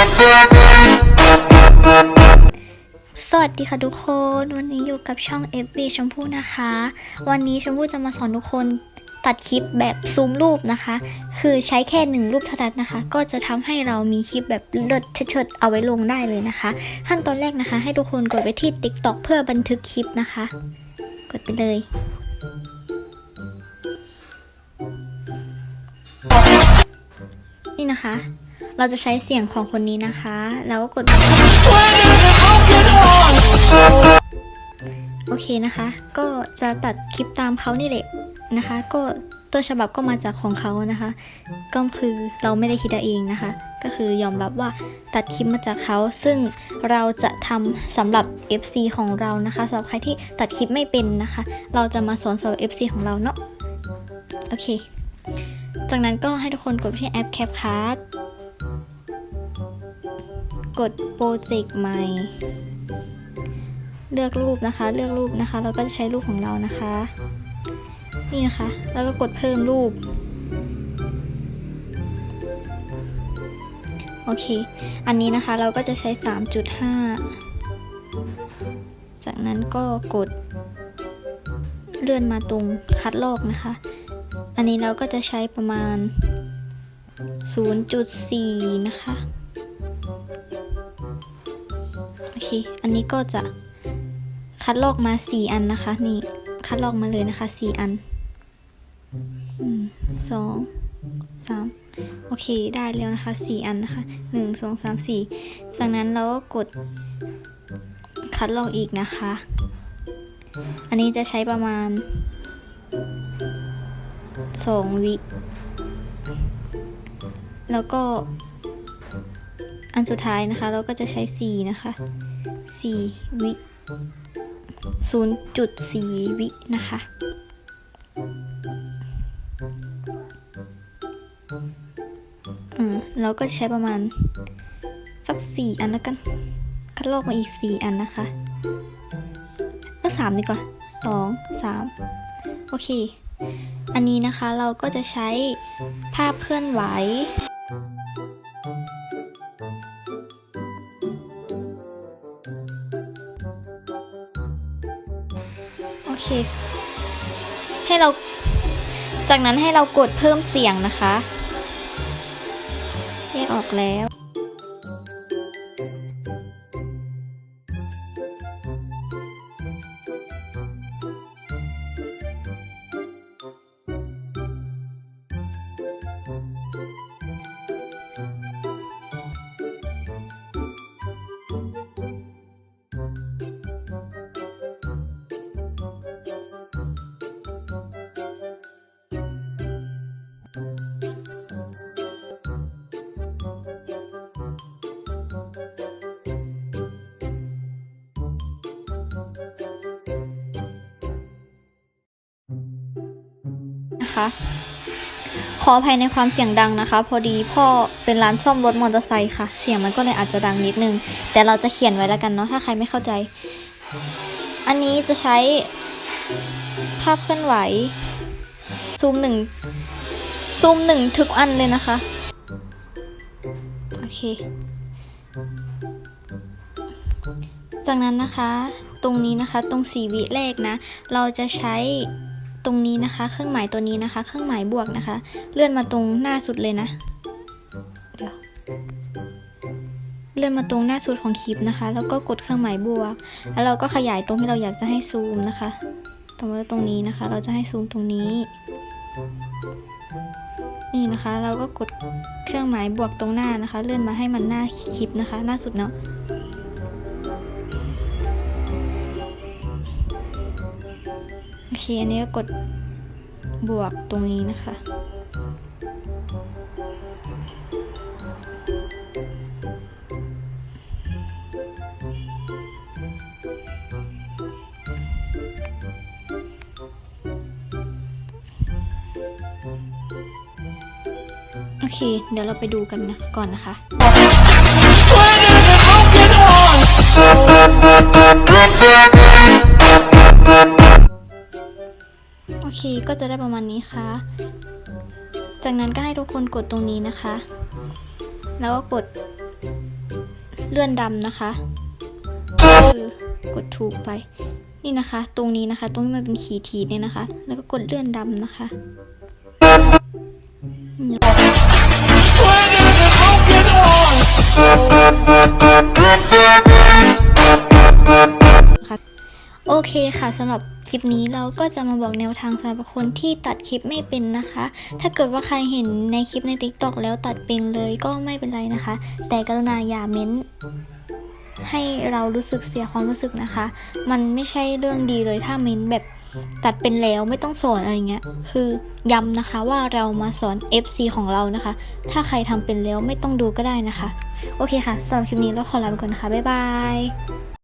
สวัสดีค่ะทุกคน วันนี้อยู่กับช่อง FB ชมพู่นะคะ วันนี้ชมพู่จะมาสอนทุกคนตัดคลิปแบบซูมรูปนะคะ คือใช้แค่หนึ่งรูปเท่านั้นนะคะ ก็จะทำให้เรามีคลิปแบบเลิศเชิดเอาไว้ลงได้เลยนะคะ ขั้นตอนแรกนะคะ ให้ทุกคนกดไปที่ TikTok เพื่อบันทึกคลิปนะคะ กดไปเลยนี่นะคะ เราจะใช้เสียงของคนนี้นะคะ แล้วก็กด โอเคนะคะ ก็จะตัดคลิปตามเขานี่แหละนะคะ ก็ต้นฉบับก็มาจากของเขานะคะ ก็คือเราไม่ได้คิดเองนะคะ ก็คือยอมรับว่าตัดคลิปมาจากเขา ซึ่งเราจะทำสำหรับ FC ของเรานะคะสำหรับใครที่ตัดคลิปไม่เป็นนะคะ เราจะมาสอนสำหรับ FC ของเราเนาะ โอเค จากนั้นก็ให้ทุกคนกดที่แอป CapCut กดโปรเจกต์ใหม่ เลือกรูปนะคะ เลือกรูปนะคะ เราก็จะใช้รูปของเรานะคะ นี่นะคะ แล้วก็กดเพิ่มรูป โอเค อันนี้นะคะเราก็จะใช้ 3.5 จากนั้นก็กดเลื่อนมาตรงคัดลอกนะคะ อันนี้เราก็จะใช้ประมาณ 0.4 นะคะ อเคอันนี้ก็จะคัดลอกมา 4 อันนะคะ นี่คัดลอกมาเลยนะคะ 4 อันสองสามโอเคได้แล้วนะคะ 4 อันนะคะ 1 2 3 4 จากนั้นเราก็กดคัดลอกอีกนะคะ อันนี้จะใช้ประมาณ 2 วิ แล้วก็อันสุดท้ายนะคะ เราก็จะใช้ 4 นะคะ 4 วิ0.4 วินะคะ อืมเราก็ใช้ประมาณ สัก 4 อันแล้วกัน คัดลอกมาอีก 4 อันนะคะก็3ดีกว่า2 3โอเค อันนี้นะคะเราก็จะใช้ภาพเคลื่อนไหว เค ให้เรา จากนั้นให้เรากดเพิ่มเสียงนะคะ แยกออกแล้ว ขออภัยในความเสียงดังนะคะ พอดีพ่อเป็นร้านซ่อมรถมอเตอร์ไซค์ค่ะ เสียงมันก็เลยอาจจะดังนิดนึง แต่เราจะเขียนไว้แล้วกันเนาะถ้าใครไม่เข้าใจ อันนี้จะใช้ภาพเคลื่อนไหว ซูมหนึ่งซูมหนึ่งทุกอันเลยนะคะ โอเค จากนั้นนะคะ ตรงนี้นะคะ ตรงสีวิแรกนะ เราจะใช้ ตรงนี้นะคะ เครื่องหมายตัวนี้นะคะ เครื่องหมายบวกนะคะ เลื่อนมาตรงหน้าสุดเลยนะเดี๋ยวเลื่อนมาตรงหน้าสุดของคลิปนะคะ แล้วก็กดเครื่องหมายบวก แล้วเราก็ขยายตรงที่เราอยากจะให้ซูมนะคะ ตรงนี้ตรงนี้นะคะ เราจะให้ซูมตรงนี้ นี่นะคะ เราก็กดเครื่องหมายบวกตรงหน้านะคะ เลื่อนมาให้มันหน้าคลิปนะคะ หน้าสุดเนาะ โอเค อันนี้ก็กดบวกตรงนี้นะคะ โอเค เดี๋ยวเราไปดูกันนะก่อนนะคะ เคก็จะได้ประมาณนี้ค่ะ จากนั้นก็ให้ทุกคนกดตรงนี้นะคะ แล้วก็กดเลื่อนดำนะคะคือกดถูกไป นี่นะคะ ตรงนี้นะคะ ตรงที่มันเป็นขีดทีเนี่ยนะคะ แล้วก็กดเลื่อนดำนะคะอืมค่ะ โอเคค่ะสำหรับคลิปนี้เราก็จะมาบอกแนวทางสำหรับคนที่ตัดคลิปไม่เป็นนะคะ ถ้าเกิดว่าใครเห็นในคลิปใน TikTok แล้วตัดเป็นเลยก็ไม่เป็นไรนะคะ แต่กรุณาอย่าเม้น ให้เรารู้สึกเสียความรู้สึกนะคะ มันไม่ใช่เรื่องดีเลยถ้าเม้นแบบตัดเป็นแล้วไม่ต้องสอนอะไรเงี้ย คือย้ำนะคะว่าเรามาสอน FC ของเรานะคะ ถ้าใครทำเป็นแล้วไม่ต้องดูก็ได้นะคะ โอเคค่ะสำหรับคลิปนี้เราขอลาไปก่อนนะคะ บ๊ายบาย